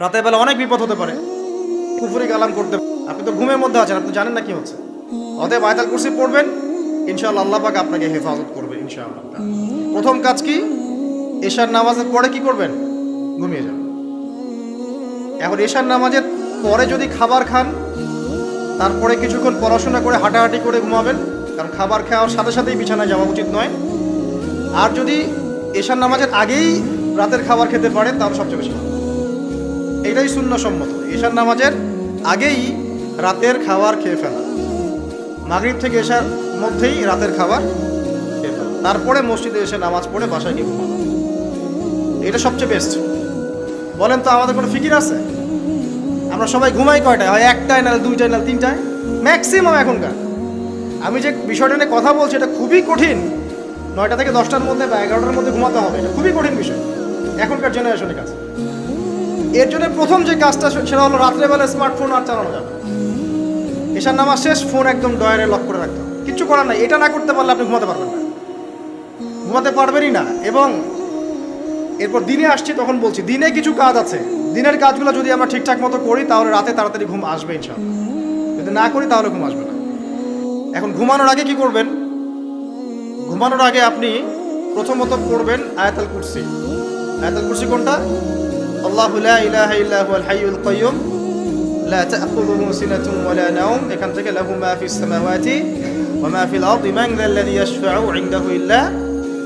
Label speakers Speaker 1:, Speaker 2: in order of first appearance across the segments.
Speaker 1: রাতের বেলা অনেক বিপদ হতে পারে। কুফুরি কালাম করতে। আপনি তো ঘুমের মধ্যে আছেন, আপনি জানেন না কি হচ্ছে। অতএব আয়তাল কুরসি পড়বেন, ইনশাআল্লাহ আল্লাহ পাক আপনাকে হেফাজত করবে, ইনশাআল্লাহ। প্রথম কাজ কি? এশার নামাজের পরে কি করবেন? ঘুমিয়ে যাবেন এখন এশার নামাজের পরে যদি খাবার খান, তারপরে কিছুক্ষণ পড়াশোনা করে হাঁটাহাঁটি করে ঘুমাবেন, কারণ খাবার খাওয়ার সাথে সাথেই বিছানায় যাওয়া উচিত নয়। আর যদি এশার নামাজের আগেই রাতের খাবার খেতে পারেন, তাহলে সবচেয়ে বেশি ভালো। এটাই শূন্য সম্মত এশার নামাজের আগেই রাতের খাবার খেয়ে ফেলা। মাগরিব থেকে এশার মধ্যেই রাতের খাবার খেয়ে ফেলা। তারপরে মসজিদে এসে নামাজ পড়ে বাসায় গিয়ে ঘুমানো। এটা সবচেয়ে বেস্ট বলেন তো, আমাদের কোনো ফিকির আছে? আমরা সবাই ঘুমাই কয়টায়? হয় একটায় নাহলে দুইটায় নাহলে তিনটায়? ম্যাক্সিমাম এখনকার। আমি যে বিষয়টা নিয়ে কথা বলছি, এটা খুবই কঠিন। নয়টা থেকে দশটার মধ্যে বা এগারোটার মধ্যে ঘুমাতে হবে। এটা খুবই কঠিন বিষয়। এখনকার জেনারেশনের কাছে। এর জন্য প্রথম যে কাজটা সেটা হলো রাত্রেবেলা স্মার্টফোন আর চালানো যাবে। না। এশার নামাজ শেষ ফোন একদম ডয়ারে লক করে রাখতে কিচ্ছু করার নাই। এটা না করতে পারলে আপনি ঘুমাতে পারবেন না। ঘুমাতে পারবেনই না। এবং এরপর দিনে আসছি, তখন বলছি, দিনে কিছু কাজ আছে। দিনের কাজগুলো যদি আমরা ঠিকঠাক মতো করি, তাহলে রাতে তাড়াতাড়ি ঘুম আসবে ইনশাআল্লাহ। যদি না করি, তাহলে ঘুম আসবে না। এখন ঘুমানোর আগে কি করবেন? ঘুমানোর আগে আপনি প্রথমত পড়বেন আয়াতাল কুরসি। আয়াতাল কুরসি কোনটা? আল্লাহু লা ইলাহা ইল্লা হুয়াল হাইয়ুল কাইয়্যুম লা তা'খুযুহু সিনাতুন ওয়ালা নাওম এখান থেকে লাহু মা ফিস সামাওয়াতি ওয়া মা ফিল আরদি মান যাল্লাযী ইয়াশফা'ু 'ইনদাহু ইল্লা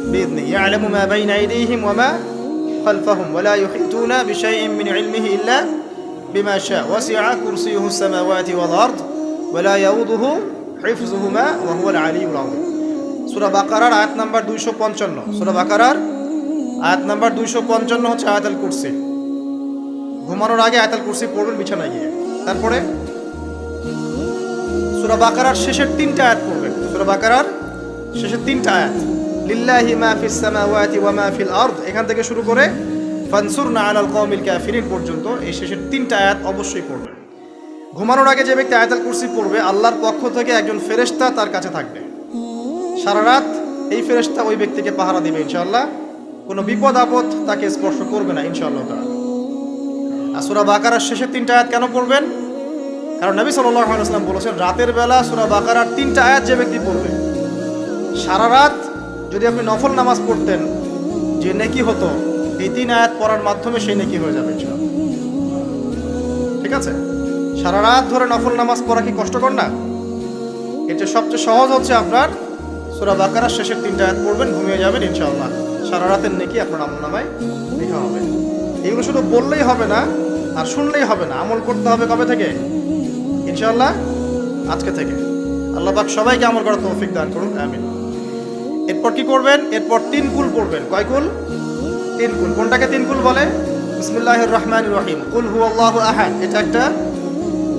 Speaker 1: بإذنه يعلم ما بين أيديهم وما خلفهم ولا يحيطون بشيء من علمه إلا بما شاء وسع كرسيه السماوات والأرض ولا يؤوده حفظهما وهو العلي العظيم সূরা বাকারার আয়াত নাম্বার 255 সূরা বাকারার আয়াত নাম্বার 255 হচ্ছে আয়াতুল কুরসি ঘুমানোর আগে আয়তাল কুরসি পড়বেন বিছানায় গিয়ে। তারপরে সূরা বাকারার শেষের তিনটা আয়াত পড়বেন। সূরা বাকারার শেষের তিনটা আয়াত। লিল্লাহি মা ফিস সামাওয়াতি ওয়া মা ফিল আরদ। এখান থেকে শুরু করে ফানসুরনা আলাল কওমিল কাফিরিন পর্যন্ত এই শেষের তিনটা আয়াত অবশ্যই পড়বেন। ঘুমানোর আগে যে ব্যক্তি আয়াতুল কুরসি পড়বে, আল্লাহর পক্ষ থেকে একজন ফেরেশতা তার কাছে থাকবে। সারা রাত এই ফেরেশতা ওই ব্যক্তিকে পাহারা দিবে, ইনশাআল্লাহ। কোনো বিপদ আপদ তাকে স্পর্শ করবে না, ইনশাআল্লাহ তাআলা। আর সূরা বাকারার শেষের তিনটা আয়াত কেন পড়বেন? কারণ নবী আলাইহি বলেছেন, রাতের বেলা সূরা বাকারার তিনটা আয়াত যে ব্যক্তি পড়বে, সারা রাত যদি আপনি নফল নামাজ পড়তেন, যে নেকি হতো, এই তিন আয়াত পড়ার মাধ্যমে সেই নেকি হয়ে যাবে ঠিক আছে? সারা রাত ধরে নফল নামাজ পড়া কি কষ্টকর না? এটা সবচেয়ে সহজ হচ্ছে আপনার সূরা বাকারার শেষের তিনটা আয়াত পড়বেন, ঘুমিয়ে যাবেন ইনশাআল্লাহ। সারা রাতের নেকি আপনার আমল নামায় লেখা হবে। এগুলো শুধু বললেই হবে না আর শুনলেই হবে না, আমল করতে হবে কবে থেকে? ইনশাআল্লাহ, আজকে থেকে। আল্লাহ পাক সবাইকে আমল করার তৌফিক দান করুন, আমিন। এরপর কি করবেন? এরপর তিন কুল পড়বেন। কয় কুল? তিন কুল। কোনটাকে তিন কুল বলে? বিসমিল্লাহির রহমানির রহিম। কুল হু আল্লাহ আহাদ। এটা একটা?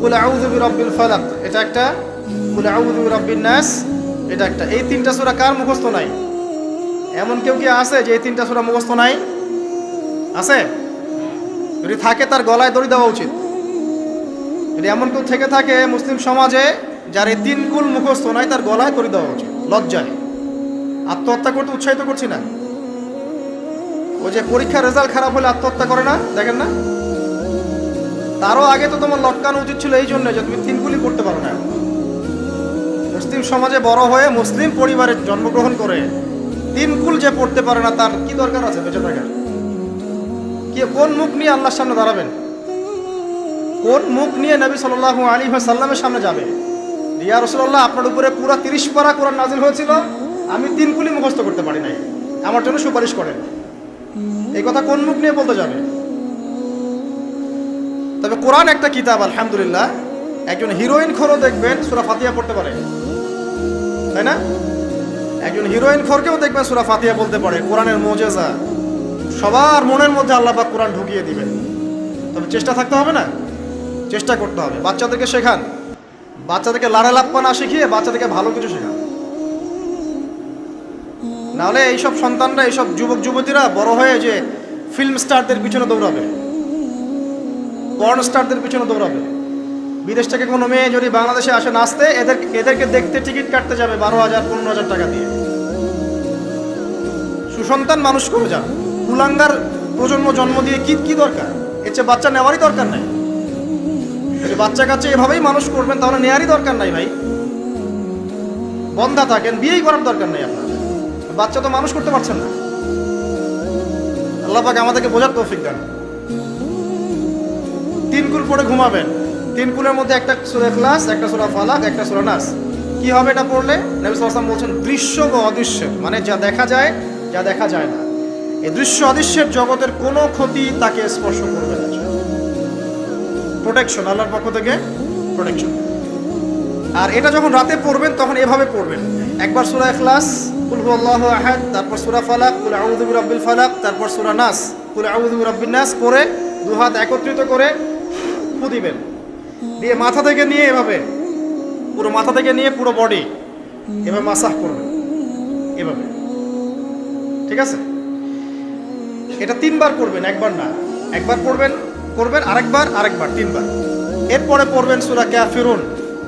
Speaker 1: কুল আউযু বিরাব্বিল ফালাক। এটা একটা? কুল আউযু বিরাব্বিন নাস। এটা একটা। এই তিনটা সূরা কার মুখস্থ নাই? এমন কেউ কি আছে যে এই তিনটা সূরা মুখস্থ নাই? আছে? যদি থাকে তার গলায় দড়ি দেওয়া উচিত। যদি এমন কেউ থেকে থাকে মুসলিম সমাজে, যার এই তিন কুল মুখস্থ নাই, তার গলায় দড়ি দেওয়া উচিত, লজ্জায়। আত্মহত্যা করতে উৎসাহিত করছি না। ও যে পরীক্ষার রেজাল্ট খারাপ হলে আত্মহত্যা করে না, দেখেন না? তারও আগে তো তোমার লটকানো উচিত ছিল এই জন্য যে তুমি তিনগুলি করতে পারো না। মুসলিম সমাজে বড় হয়ে মুসলিম পরিবারে জন্মগ্রহণ করে তিনকুল যে পড়তে পারে না, তার কি দরকার আছে? বেঁচে থাকার। কি কোন মুখ নিয়ে আল্লাহর সামনে দাঁড়াবেন? কোন মুখ নিয়ে নবী সাল্লাল্লাহু আলী সাল্লামের সামনে যাবে? রিয়া রসুল্লাহ আপনার উপরে পুরো তিরিশ পারা কোরআন নাজিল হয়েছিল, আমি তিন কুলি মুখস্থ করতে পারি নাই। আমার জন্য সুপারিশ করেন। এই কথা কোন মুখ নিয়ে বলতে যাবে? তবে কোরআন একটা কিতাব, আলহামদুলিল্লাহ। একজন হিরোইন খোরও দেখবেন, সুরা ফাতিয়া পড়তে পারে। তাই না? একজন হিরোইন খোরকেও দেখবেন, সুরা ফাতিয়া বলতে পারে। কোরআনের মোজেজা। সবার মনের মধ্যে আল্লাহ পাক কোরআন ঢুকিয়ে দিবেন। তবে চেষ্টা থাকতে হবে না? চেষ্টা করতে হবে। বাচ্চাদেরকে শেখান। বাচ্চাদেরকে লাড়া লাপ্পা না শিখিয়ে বাচ্চাদেরকে ভালো কিছু শেখান। নাহলে এইসব সন্তানরা, এইসব যুবক, যুবতীরা বড় হয়ে যে ফিল্ম স্টারদের পিছনে দৌড়াবে। পর্ন স্টারদের পিছনে দৌড়াবে। বিদেশ থেকে কোনো মেয়ে যদি বাংলাদেশে আসে নাচতে এদের এদেরকে দেখতে টিকিট কাটতে যাবে বারো হাজার, পনেরো হাজার টাকা দিয়ে। সুসন্তান মানুষ করে যান। কুলাঙ্গার প্রজন্ম জন্ম দিয়ে কি কি দরকার? এর চেয়ে বাচ্চা নেওয়ারই দরকার নাই। বাচ্চা কাচ্চা এভাবেই মানুষ করবেন, তাহলে নেয়ারই দরকার নাই ভাই। বন্ধা থাকেন, বিয়েই করার দরকার নেই আপনার। বাচ্চা তো মানুষ করতে পারছেন না। আল্লাহ আমাদেরকে বোঝার তৌফিক দেন। তিন কুল পরে ঘুমাবেন। তিন কুলের মধ্যে একটা সুরা ক্লাস একটা সুরা ফালাক, একটা সুরা নাস। কি হবে এটা পড়লে? নবী সাল্লাম বলছেন, দৃশ্য ও অদৃশ্য মানে যা দেখা যায়, যা দেখা যায় না। এই দৃশ্য অদৃশ্যের জগতের কোনো ক্ষতি তাকে স্পর্শ করবে না। প্রোটেকশন আল্লাহর পক্ষ থেকে প্রোটেকশন আর এটা যখন রাতে পড়বেন, তখন এভাবে পড়বেন। একবার সূরা ইখলাস, কুল হুয়াল্লাহু আহাদ, তারপর সূরা ফালাক, কুল আউযু বিরাব্বিল ফালাক, তারপর সূরা নাস, কুল আউযু বিরাব্বিন নাস পড়ে দু হাত একত্রিত করে ফু দিবেন। দিয়ে মাথা থেকে নিয়ে এভাবে, পুরো মাথা থেকে নিয়ে পুরো বডি এভাবে মাসাহ করবেন। এভাবে। ঠিক আছে? এটা তিনবার করবেন একবার না। একবার পড়বেন করবেন আরেকবার আরেকবার, তিনবার। এরপরে পড়বেন সূরা কাফিরুন।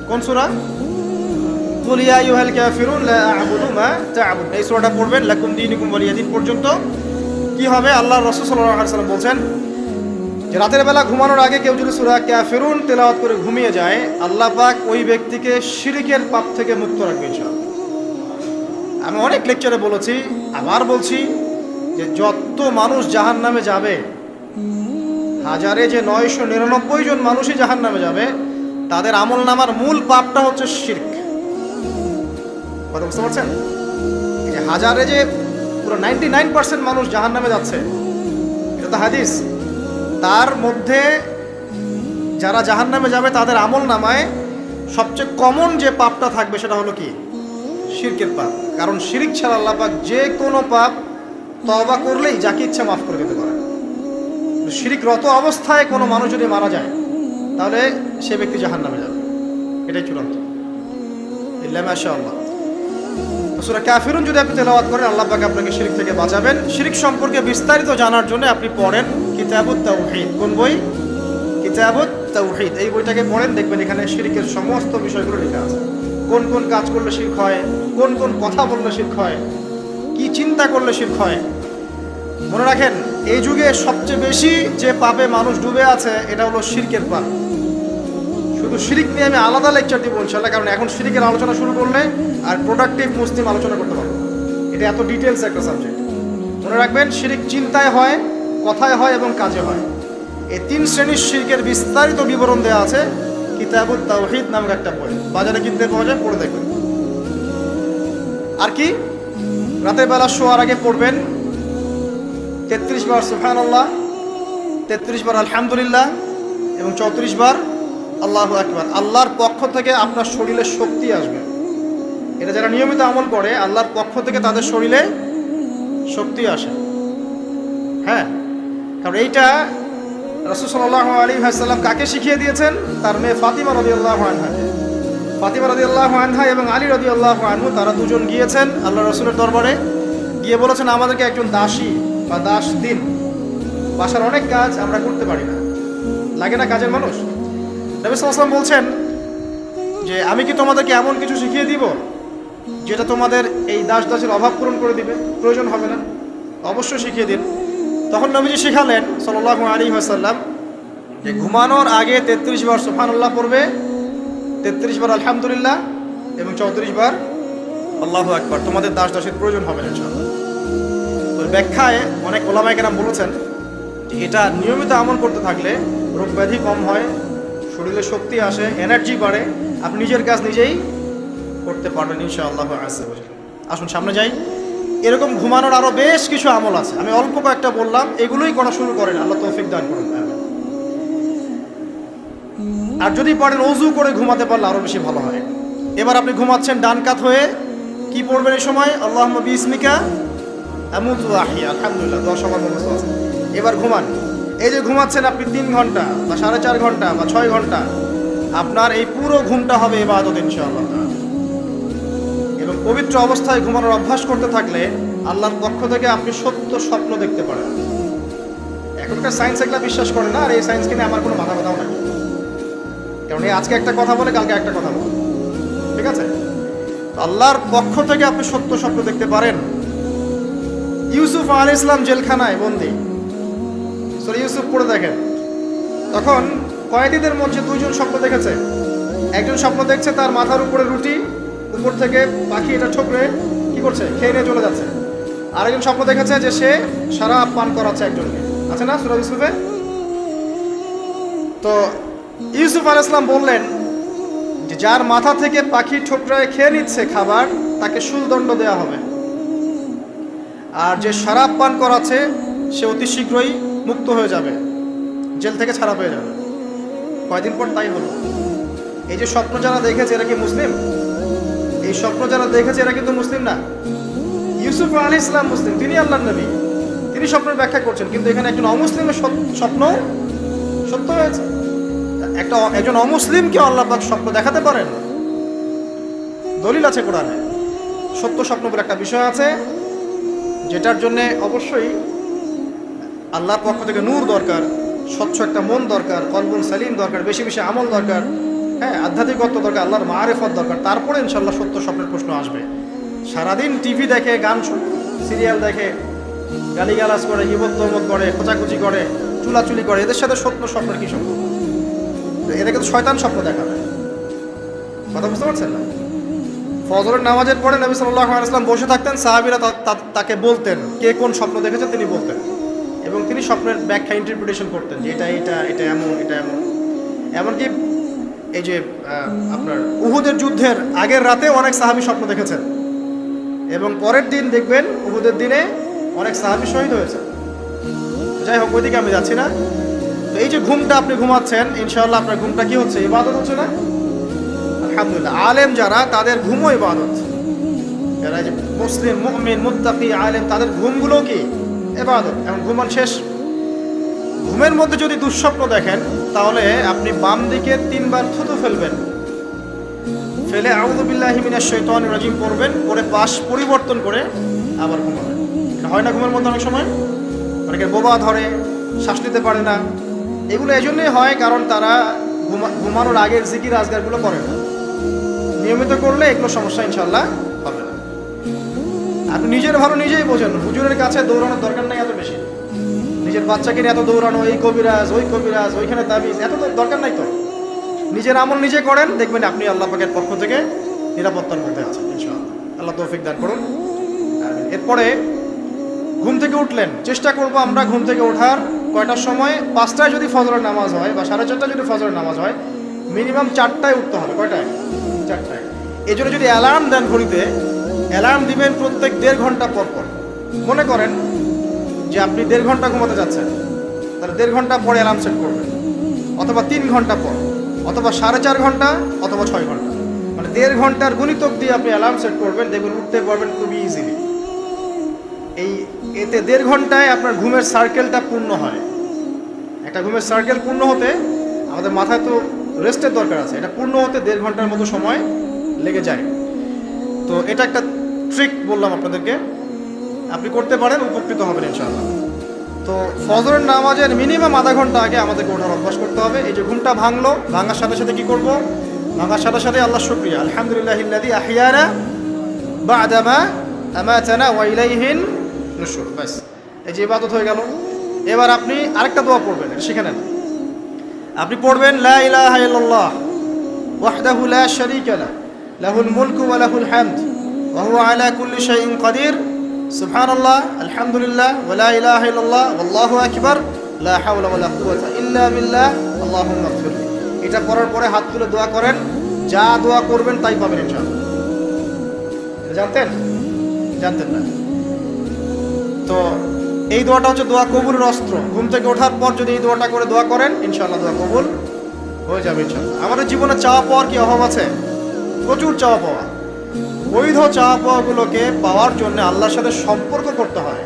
Speaker 1: কোন সুরা? কুল ইয়া আইয়ুহাল কাফিরুন, লা আ'বুদু মা তা'বুদ এই সূরাটা পড়বেন, লাকুম দীনুকুম ওয়ালিয়া দিন পর্যন্ত। কি হবে? আল্লাহর রাসূল আলাইহি সাল্লাম বলছেন যে, রাতের বেলা ঘুমানোর আগে কেউ যদি সূরা কাফিরুন তেলাওয়াত করে ঘুমিয়ে যায়, আল্লাহ পাক ওই ব্যক্তিকে শিরিকের পাপ থেকে মুক্ত রাখবে, ইনশাআল্লাহ। আমি অনেক লেকচারে বলেছি, আবার বলছি যে যত মানুষ জাহান নামে যাবে, হাজারে যে নয়শো নিরানব্বই জন মানুষই জাহান নামে যাবে, তাদের আমল নামার মূল পাপটা হচ্ছে শির্ক। কথা বুঝতে পারছেন? যে হাজারে যে পুরো নাইনটি নাইন পার্সেন্ট মানুষ জাহান নামে যাচ্ছে, এটা তো হাদিস। তার মধ্যে যারা জাহান নামে যাবে, তাদের আমল নামায় সবচেয়ে কমন যে পাপটা থাকবে, সেটা হলো কি? শিরকের পাপ। কারণ শিরিক ছাড়া আল্লাহ পাক যে কোনো পাপ তবা করলেই যাকে ইচ্ছা মাফ করে দিতে পারে। শিরিকরত অবস্থায় কোনো মানুষ যদি মারা যায়, তাহলে সে ব্যক্তি জাহান নামে যাবে। এটাই চূড়ান্ত। ইল্লা মাশাআল্লাহ সুরা কাফিরুন যদি আপনি তেলাওয়াত করেন, আল্লাহ পাক আপনাকে শিরিক থেকে বাঁচাবেন। শিরিক সম্পর্কে বিস্তারিত জানার জন্য আপনি পড়েন কিতাবুত তাওহীদ। কোন বই? কিতাবুত তাওহীদ। এই বইটাকে পড়েন, দেখবেন এখানে শিরিকের সমস্ত বিষয়গুলো লেখা আছে। কোন কোন কাজ করলে শিরক হয়, কোন কোন কথা বললে শিরক হয় কি চিন্তা করলে শিরক হয় মনে রাখেন, এই যুগে সবচেয়ে বেশি যে পাপে মানুষ ডুবে আছে, এটা হলো শিরকের পাপ। শুধু শিরিক নিয়ে আমি আলাদা লেকচার দিব ইনশাল্লাহ কারণ এখন শিরিকের আলোচনা শুরু করলে আর প্রোডাক্টিভ মুসলিম আলোচনা করতে পারব। এটা এত ডিটেলস একটা সাবজেক্ট মনে রাখবেন, শিরিক চিন্তায় হয়, কথায় হয় এবং কাজে হয়। এই তিন শ্রেণির শিরকের বিস্তারিত বিবরণ দেওয়া আছে, কিতাবুত তাওহীদ নামক একটা বই। বাজারে কিনতে পাওয়া যায়, পড়ে দেখবেন। আর কি? রাতের বেলা শোয়ার আগে পড়বেন। তেত্রিশ বার সুফান আল্লাহ তেত্রিশ বার আলহামদুলিল্লাহ, এবং চৌত্রিশ বার আল্লাহ আকবার। আল্লাহর পক্ষ থেকে আপনার শরীরে শক্তি আসবে। এটা যারা নিয়মিত আমল করে, আল্লাহর পক্ষ থেকে তাদের শরীরে শক্তি আসে। হ্যাঁ কারণ এইটা রসুল সাল্লাহ আলী হাসাল্লাম কাকে শিখিয়ে দিয়েছেন? তার মেয়ে ফাতিমা রদি আল্লাহ আনহাকে। ফাতিমা রদি আল্লাহ আনহা এবং আলী রদি আল্লাহ আনহু, তারা দুজন গিয়েছেন আল্লাহ রসুলের দরবারে। গিয়ে বলেছেন, আমাদেরকে একজন দাসী বা দাস দিন। বাসার অনেক কাজ আমরা করতে পারি না। লাগে না কাজের মানুষ? নবী সাল্লাম বলছেন যে, আমি কি তোমাদেরকে এমন কিছু শিখিয়ে দিব যেটা তোমাদের এই দাস দাসের অভাব পূরণ করে দিবে? প্রয়োজন হবে না। অবশ্যই শিখিয়ে দিন। তখন নবীজি শিখালেন সাল্লাহ আলী হাসাল্লাম যে, ঘুমানোর আগে তেত্রিশ বার সুফানুল্লাহ পড়বে তেত্রিশ বার আলহামদুলিল্লাহ এবং চৌত্রিশ বার আল্লাহ একবার তোমাদের দাস দাসের প্রয়োজন হবে না ব্যাখ্যায় অনেক ওলামাইকে নাম বলেছেন এটা নিয়মিত আমল করতে থাকলে রোগ ব্যাধি কম হয়, শরীরে শক্তি আসে এনার্জি বাড়ে, আপনি নিজের কাজ নিজেই করতে পারবেন, ইনশাআল্লাহ আসে আসুন সামনে যাই। এরকম ঘুমানোর আরও বেশ কিছু আমল আছে। আমি অল্প কয়েকটা বললাম, এগুলোই করা শুরু করেন, আল্লাহ তৌফিক দান করুন। আর যদি পারেন অজু করে ঘুমাতে পারলে আরও বেশি ভালো হয়। এবার আপনি ঘুমাচ্ছেন ডান কাত হয়ে। কি পড়বেন এই সময়? আল্লাহ বিসমিকা আহিয়া আলহামদুলিল্লাহ, দশ এবার ঘুমান। এই যে ঘুমাচ্ছেন আপনি তিন ঘণ্টা বা সাড়ে চার ঘণ্টা বা ছয় ঘণ্টা, আপনার এই পুরো ঘুমটা হবে এবাদত ইনশাআল্লাহ। এবং পবিত্র অবস্থায় ঘুমানোর অভ্যাস করতে থাকলে আল্লাহর পক্ষ থেকে আপনি সত্য স্বপ্ন দেখতে পারেন। এখনকার সায়েন্স এগুলা বিশ্বাস করে না, আর এই সায়েন্সকে নিয়ে আমার কোনো মাথা ব্যথাও নাই। কারণ এই আজকে একটা কথা বলে, কালকে একটা কথা বলে। ঠিক আছে? আল্লাহর পক্ষ থেকে আপনি সত্য স্বপ্ন দেখতে পারেন। ইউসুফ আল ইসলাম জেলখানায় বন্দি। সরি ইউসুফ পড়ে দেখেন। তখন কয়েদিদের মধ্যে দুইজন স্বপ্ন দেখেছে। একজন স্বপ্ন দেখছে তার মাথার উপরে রুটি, উপর থেকে পাখি এটা ঠোকরে কি করছে? খেয়ে নিয়ে চলে যাচ্ছে। আরেকজন স্বপ্ন দেখেছে যে সে সারা পান করাচ্ছে একজনকে। আছে না সুরজ ইউসুফে? তো ইউসুফ আল ইসলাম বললেন, যে যার মাথা থেকে পাখি ঠোকরায় খেয়ে নিচ্ছে খাবার, তাকে শুলদণ্ড দেওয়া হবে। আর যে শরাব পান করাচ্ছে, সে অতি শীঘ্রই মুক্ত হয়ে যাবে, জেল থেকে ছাড়া পেয়ে যাবে। কয়দিন পর তাই হলো। এই যে স্বপ্ন যারা দেখেছে, এরা কি মুসলিম? এই স্বপ্ন যারা দেখেছে, এরা কিন্তু মুসলিম না। ইউসুফ আলী ইসলাম মুসলিম, তিনি আল্লাহ নবী। তিনি স্বপ্নের ব্যাখ্যা করছেন, কিন্তু এখানে একজন অমুসলিমের স্বপ্ন সত্য হয়েছে। একটা একজন অমুসলিমকে আল্লাহ পাক স্বপ্ন দেখাতে পারেন? দলিল আছে কোরআনে। সত্য স্বপ্ন বলে একটা বিষয় আছে, যেটার জন্য অবশ্যই আল্লাহর পক্ষ থেকে নূর দরকার, স্বচ্ছ একটা মন দরকার, কলবুল সালিম দরকার, বেশি বেশি আমল দরকার হ্যাঁ আধ্যাত্মিকত্ব দরকার, আল্লাহর মারেফত দরকার, তারপরে ইনশাল্লাহ সত্য স্বপ্নের প্রশ্ন আসবে। সারাদিন টিভি দেখে, গান সিরিয়াল দেখে, গালিগালাজ করে, হিবত করে, খোঁচাখুচি করে, চুলাচুলি করে, এদের সাথে সত্য স্বপ্নের কি সম্পর্ক? এদেরকে তো শয়তান স্বপ্ন দেখাবে। কথা বুঝতে পারছেন না? ফজরের নামাজের পরে নবী সাল্লাহ আলাইসলাম বসে থাকতেন, সাহাবিরা তাকে বলতেন কে কোন স্বপ্ন দেখেছেন তিনি বলতেন। এবং তিনি স্বপ্নের ব্যাখ্যা ইন্টারপ্রিটেশন করতেন যে এটা এটা এটা এমন এটা এমন। এমনকি এই যে আপনার উহুদের যুদ্ধের আগের রাতে অনেক সাহাবি স্বপ্ন দেখেছেন। এবং পরের দিন দেখবেন উহুদের দিনে অনেক সাহাবি শহীদ হয়েছে যাই হোক, ওইদিকে আমি যাচ্ছি না। এই যে ঘুমটা আপনি ঘুমাচ্ছেন ইনশাল্লাহ আপনার ঘুমটা কি হচ্ছে? ইবাদত হচ্ছে না? আলহামদুলিল্লাহ। আলেম যারা, তাদের ঘুমও ইবাদত। যারা যে মুসলিম, মুমিন, মুত্তাকি, আলেম, তাদের ঘুমগুলো কি? ইবাদত। এখন ঘুমান শেষ। ঘুমের মধ্যে যদি দুঃস্বপ্ন দেখেন, তাহলে আপনি বাম দিকে তিনবার থুতু ফেলবেন। ফেলে আউদুবিল্লাহি মিনাশ শৈতানির রাজিম পড়বেন পরে পাশ পরিবর্তন করে আবার ঘুমাবেন। হয় না ঘুমের মধ্যে অনেক সময়? অনেকের বোবা ধরে, শ্বাস নিতে পারে না। এগুলো এই জন্যই হয় কারণ তারা ঘুমানোর আগের জিকির আজগারগুলো করে না। নিয়মিত করলে এগুলো সমস্যা ইনশাল্লাহ হবে না। আপনি নিজের ভালো নিজেই বোঝেন, হুজুরের কাছে দৌড়ানোর দরকার নাই এত বেশি। নিজের বাচ্চাকে নিয়ে এত দৌড়ানো, এই কবিরাজ, ওই কবিরাজ, ওইখানে তাবিজ, এত দরকার নাই তো। নিজের আমল নিজে করেন, দেখবেন আপনি আল্লাহ পাকের পক্ষ থেকে নিরাপত্তার মধ্যে আছেন ইনশাআল্লাহ। আল্লাহ তৌফিক দান করুন। এরপরে ঘুম থেকে উঠলেন, চেষ্টা করব আমরা ঘুম থেকে ওঠার কয়টার সময়? পাঁচটায় যদি ফজরের নামাজ হয় বা সাড়ে চারটায় যদি ফজরের নামাজ হয় মিনিমাম চারটায় উঠতে হবে। কয়টায়? চারটায়। এই জন্য যদি অ্যালার্ম দেন ঘড়িতে অ্যালার্ম দিবেন প্রত্যেক দেড় ঘণ্টা পর পর। মনে করেন যে আপনি দেড় ঘণ্টা ঘুমাতে যাচ্ছেন, তাহলে দেড় ঘণ্টা পরে অ্যালার্ম সেট করবেন। অথবা তিন ঘণ্টা পর, অথবা সাড়ে চার ঘণ্টা, অথবা ছয় ঘণ্টা। মানে দেড় ঘণ্টার গুণিতক দিয়ে আপনি অ্যালার্ম সেট করবেন, দেখবেন উঠতে পারবেন খুবই ইজিলি এই এতে দেড় ঘন্টায় আপনার ঘুমের সার্কেলটা পূর্ণ হয়। একটা ঘুমের সার্কেল পূর্ণ হতে আমাদের মাথায় তো রেস্টের দরকার আছে। এটা পূর্ণ হতে দেড় ঘণ্টার মতো সময় লেগে যায়। তো এটা একটা ট্রিক বললাম আপনাদেরকে। আপনি করতে পারেন, উপকৃত হবেন ইনশাআল্লাহ। তো ফজরের নামাজের মিনিমাম আধা ঘণ্টা আগে আমাদেরকে ওঠার অভ্যাস করতে হবে। এই যে ঘুমটা ভাঙলো, ভাঙার সাথে সাথে কি করব? ভাঙার সাথে সাথে আল্লাহ শুক্রিয়া। আলহামদুলিল্লাহ ইল্লাযী আহিয়ানা বা'দামা আমাতানা ওয়া নুশুর বাস এই যে ইবাদত হয়ে গেল। এবার আপনি আরেকটা দোয়া পড়বেন, এটা শিখে নেন। আপনি পড়বেন, লা ইলাহা ইল্লাল্লাহ, ওয়াহদাহু লা শারীকা লা লাহুল মুলকু ওয়া লাহুল হামদ, ওয়া হুয়া আলা কুল্লি শাইইন কাদির, সুবহানাল্লাহ, আলহামদুলিল্লাহ, ওয়া লা ইলাহা ইল্লাল্লাহ, ওয়াল্লাহু আকবার, লা হাওলা ওয়া লা কুওয়াতা ইল্লা বিল্লাহ, আল্লাহুম্মা ইগফিরলি এটা পড়ার পরে হাত তুলে দোয়া করেন, যা দোয়া করবেন তাই পাবেন ইনশাআল্লাহ। জানতেন? জানতেন না। তো এই দোয়াটা হচ্ছে দোয়া কবুলের অস্ত্র। ঘুম থেকে ওঠার পর যদি এই দোয়াটা করে দোয়া করেন ইনশাল্লাহ দোয়া কবুল হয়ে যাবে ইনশাল্লাহ আমাদের জীবনে চাওয়া পাওয়ার কি অভাব আছে? প্রচুর চাওয়া পাওয়া। বৈধ চাওয়া পাওয়াগুলোকে পাওয়ার জন্য আল্লাহর সাথে সম্পর্ক করতে হয়।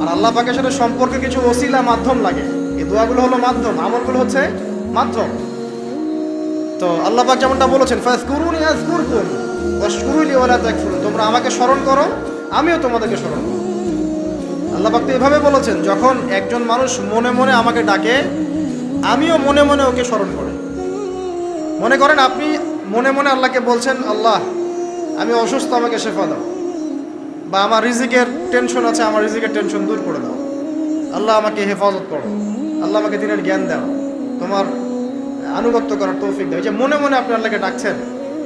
Speaker 1: আর আল্লাহ পাকের সাথে সম্পর্কে কিছু ওসিলা মাধ্যম লাগে। এই দোয়াগুলো হলো মাধ্যম, আমলগুলো হচ্ছে মাধ্যম। তো আল্লাহ পাক যেমনটা বলেছেন ফাজকুরুনি আযকুরকুম ওয়াশকুরুলি ওয়ালা তাকফুরুন। তোমরা আমাকে স্মরণ করো, আমিও তোমাদেরকে স্মরণ করব আল্লাহ এভাবে বলেছেন, যখন একজন মানুষ মনে মনে আমাকে ডাকে, আমিও মনে মনে ওকে স্মরণ করি। মনে করেন আপনি মনে মনে আল্লাহকে বলছেন, আল্লাহ, আমি অসুস্থ, আমাকে শেফা দাও। বা আমার রিজিকের টেনশন আছে, আমার রিজিকের টেনশন দূর করে দাও। আল্লাহ আমাকে হেফাজত করো। আল্লাহ আমাকে দিনের জ্ঞান দাও। তোমার আনুগত্য করার তৌফিক দাও। যে মনে মনে আপনি আল্লাহকে ডাকছেন,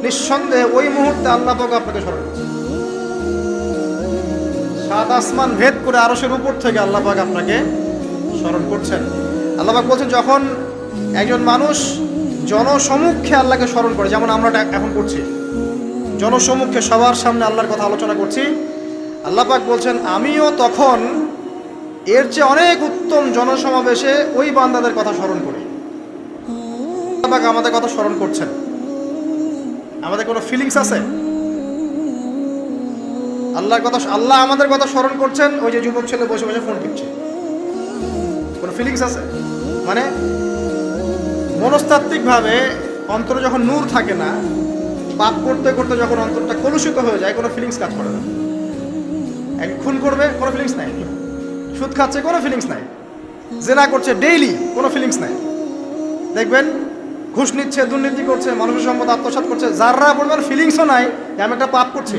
Speaker 1: নিঃসন্দেহে ওই মুহূর্তে আল্লাহ পাক আপনাকে স্মরণ করছে। সাত আসমান ভেদ করে আরশের উপর থেকে আল্লাহ পাক আপনাকে স্মরণ করছেন। আল্লাহ পাক বলছেন, যখন একজন মানুষ জনসমুখে আল্লাহকে স্মরণ করে, যেমন আমরা এখন করছি, জনসমুখে সবার সামনে আল্লাহর কথা আলোচনা করছি, আল্লাহ পাক বলছেন, আমিও তখন এর চেয়ে অনেক উত্তম জনসমাবেশে ওই বান্দাদের কথা স্মরণ করি। আল্লাহ পাক আমাদের কথা স্মরণ করছেন। আমাদের কোনো ফিলিংস আছে? আল্লাহর কথা আল্লাহ আমাদের কথা স্মরণ করছেন, ওই যে যুবক ছেলে বসে বসে ফোন টিপছে। কোনো ফিলিংস আছে? মানে মনস্তাত্ত্বিকভাবে অন্তরে যখন নূর থাকে না, পাপ করতে করতে যখন অন্তরটা কলুষিত হয়ে যায়, কোনো ফিলিংস কাজ করে না। এক খুন করবে, কোনো ফিলিংস নাই। সুদ খাচ্ছে, কোনো ফিলিংস নাই। জেনা করছে ডেইলি কোনো ফিলিংস নাই। দেখবেন, ঘুষ নিচ্ছে, দুর্নীতি করছে, মানুষের সম্পদ আত্মসাৎ করছে যাররা পরিমাণ ফিলিংসও নাই আমি একটা পাপ করছি।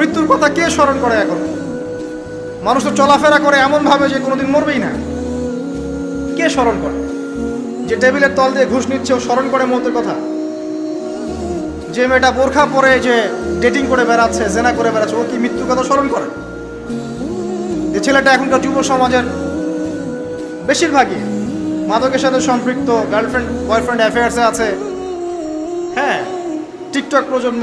Speaker 1: মৃত্যুর কথা কে স্মরণ করে এখন? মানুষ তো চলাফেরা করে এমন ভাবে যে কোনোদিন মরবেই না। কে স্মরণ করে? যে টেবিলের তল দিয়ে ঘুষ নিচ্ছে, ও স্মরণ করে মতের কথা? যে মেয়েটা বোরখা পরে যে ডেটিং করে বেড়াচ্ছে, জেনা করে বেড়াচ্ছে, ও কি মৃত্যুর কথা স্মরণ করে? যে ছেলেটা এখনকার যুব সমাজের বেশিরভাগই মাদকের সাথে সম্পৃক্ত গার্লফ্রেন্ড বয়ফ্রেন্ড অ্যাফেয়ার্সে আছে। হ্যাঁ টিকটক প্রজন্ম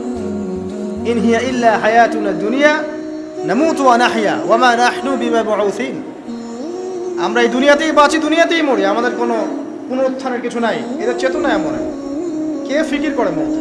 Speaker 1: ইন হিয়া ইল্লা হায়াতুনা দুনিয়া নামুতু ওয়া নাহইয়া ওয়া মা নাহনু বিমাবউসিন আমরা এই দুনিয়াতেই বাঁচি, দুনিয়াতেই মরি, আমাদের কোনো পুনরুত্থানের কিছু নাই, এদের চেতনা এমন কে ফিকির করে মত